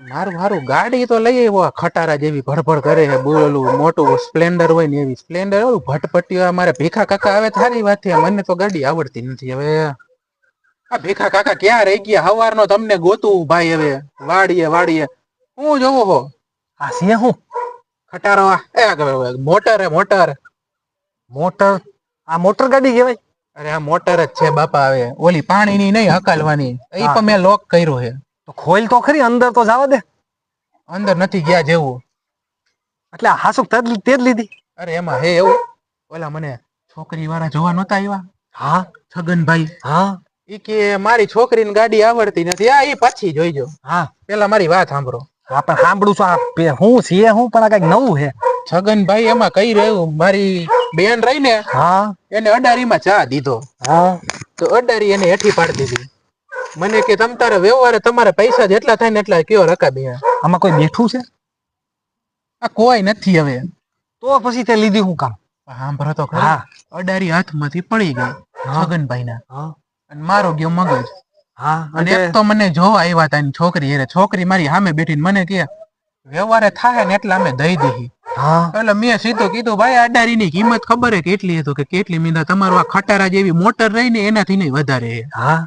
મારું મારું ગાડી તો લઈ આવ્યો ખટારા જેવી ભડભડ કરે છે બોલું મોટું સ્પ્લેન્ડર હોય ને એવી. સ્પ્લેન્ડર ઓલું ભટપટીઓ મારે ભીખા કાકા આવે તારી વાત છે મને તો ગાડી આવડતી નથી હવે. આ ભીખા કાકા ક્યાં રહી ગયા? હવારનો તમને ગોતું ભાઈ હવે વાડીએ વાડીએ. હું જોવો હો? આ સિંહ હું. ખટારો. એ મોટર હે મોટર. મોટર? આ મોટર ગાડી કહેવાય? અરે આ મોટર જ છે બાપા હવે. ઓલી પાણીની નહીં હકાલવાની. એ પણ મેં લોક કર્યો છે. તો ખોલ તો ખરી અંદર તો જવા દે. અંદર નથી ગયા જેવું. એટલે હાસુક તે જ લીધી. અરે એમાં હે એવું? ઓલા મને છોકરી વાળા જોવા નતા આવ્યા હા. છગનભાઈ. હા. ઈ કે મારી છોકરીને ગાડી આવડતી નથી. આ ઈ પછી જોઈજો. હા. પેલા મારી વાત સાંભળો. હા પણ સાંભળું છું આ હું છે હું પણ આ કંઈક નવું છે. છગનભાઈ એમાં કઈ રહ્યું? મારી બેન રહી ને હા. એને અડારીમાં ચા દીધો. હા. તો અડારી એને હેઠી પાડી દીધી. મને કે તમ તારે વ્યવહારે તમારે પૈસા જેટલા થાય ને એટલા કયો રકાબી આમાં કોઈ બેઠું છે? આ કોઈ નથી હવે. તો પછી તે લીધી હું કામ? સાંભળો તો હા. અડારી હાથમાંથી પડી ગઈ છગનભાઈ ના અને મારો ગયો મગજ. હા અને એક તો મને જોવા આવ્યા તા એની છોકરી એટલે છોકરી મારી સામે બેઠી મને કે વ્યવહારે થાય ને એટલે અમે દઈ દીધી. એટલે મેં સીધું કીધું ભાઈ અડારી ની કિંમત ખબર હે કેટલી હતું કે કેટલી મીંદા તમારું આ ખટારા જેવી મોટર રહી ને એનાથી નહીં વધારે હા.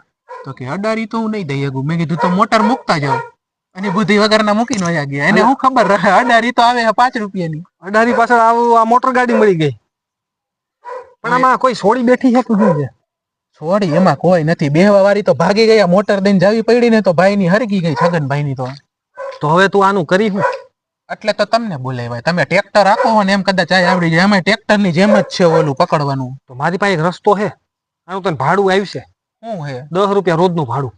તો કે અડારી તો હું નહીં દઈ શકું. મેં કીધું તો મોટર મૂકતા જાઓ. અને બુદ્ધિ વગરના મૂકીને વયા ગયા. એને હું ખબર રહે અડારી તો આવે પાંચ પાંચ રૂપિયાની. અડારી પાછળ આવું આ મોટર ગાડી મળી ગઈ. પણ આમાં કોઈ સોડી બેઠી છે કે શું છે? છોડી એમાં કોઈ નથી. બેહવા વાળી તો ભાગી ગયા મોટર દઈને જાવી પડી ને તો ભાઈ ની હરગી ગઈ છગનભાઈ ની તો. તો હવે તું આનું કરી હું એટલે તો તમને બોલાવ્યા. તમે ટ્રેક્ટર આપો ને એમ કદાચ આ આવડી જાય. એમાં ટ્રેક્ટરની જેમ જ છે ઓલું પકડવાનું. તો મારી પાસે એક રસ્તો છે. આનું તને ભાડું આવશે. શું હે દસ રૂપિયા રોજનું ભાડું.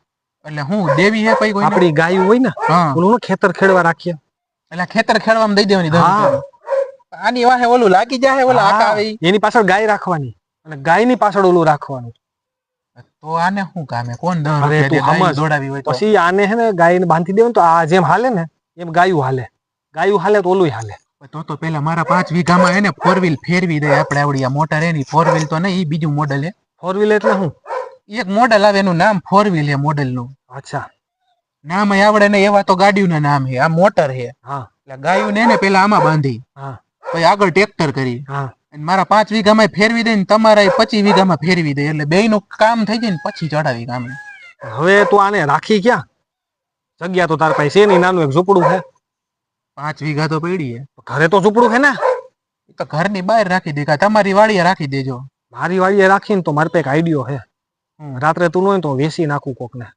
એટલે હું દેવી હે કોઈ આપણી ગાયું હોય ને ઓલું ખેતર ખેડવા રાખીએ. એટલે ખેતર ખેડવામાં દઈ દેવાની હા. આની વાહે ઓલું લાગી જાય ઓલા આકા આવી એની પાછળ ગાય રાખવાની અને ગાયની પાછળ ઓલું રાખવાનું. તો આને શું કામે કોણ ગાય. દોડાવી હોય પછી આને હે ને ગાયને બાંધી દેવાનું તો આ જેમ હાલે ને એમ ગાયું હાલે. ગાયું હાલે તો ઓલું હાલે. તો તો પેલા મારા પાંચ વીઘામાં એને ફોર વ્હીલ ફેરવી દે આપણે આવડી. આ મોટર એની ફોર વ્હીલ તો નહીં બીજું મોડલ હે ફોર વ્હીલ એટલે શું? એક મોડલ આવે એનું નામ ફોર વ્હીલ હે મોડલનું અચ્છા. નામ આવડે ને એવા તો ગાડીઓના નામ હે આ મોટર હે હા. એટલે ગાયું ને પેલા આમાં બાંધી. હા. પછી આગળ ટ્રેક્ટર કરી. હા. અને મારા પાંચ વીઘામાં ફેરવી દે ને તમારા પચીસ વીઘામાં ફેરવી દે. એટલે બે નું કામ થઈ જાય ને પછી ચડાવી કામ હવે તું આને રાખી ક્યાં? જગ્યા તો તાર પાસે છે નહીં નાનું એક ઝૂંપડું છે. પાંચ વીઘા તો પડી હે ઘરે તો ઝૂંપડું છે ને? તો ઘરની બહાર રાખી દે તમારી વાડીએ રાખી દેજો. મારી વાડીએ રાખીને તો મારે પાસે એક આઈડિયો છે. રાત્રે તું ન હોય તો વેચી નાખું કોકને.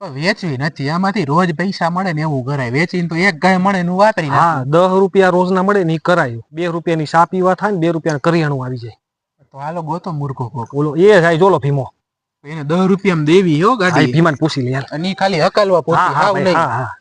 ને વેચવી નથી આમાંથી રોજ પૈસા મળે ને એવું કરાય. વેચીને તો એક ગાય મળે ને હું વાપરી હા દસ રૂપિયા રોજના મળે ને એ કરાયું. બે રૂપિયાની સાપી વાત થાય ને બે રૂપિયા કરિયાણું આવી જાય. તો હાલો ગોતો મૂર્ખો કોક. ઓલો એ જાય જોલો ભીમો. એને દસ રૂપિયા દેવી હો ગાડી. ભીમાને પૂછી લે અને ખાલી હકાલવા પોતી હા હા.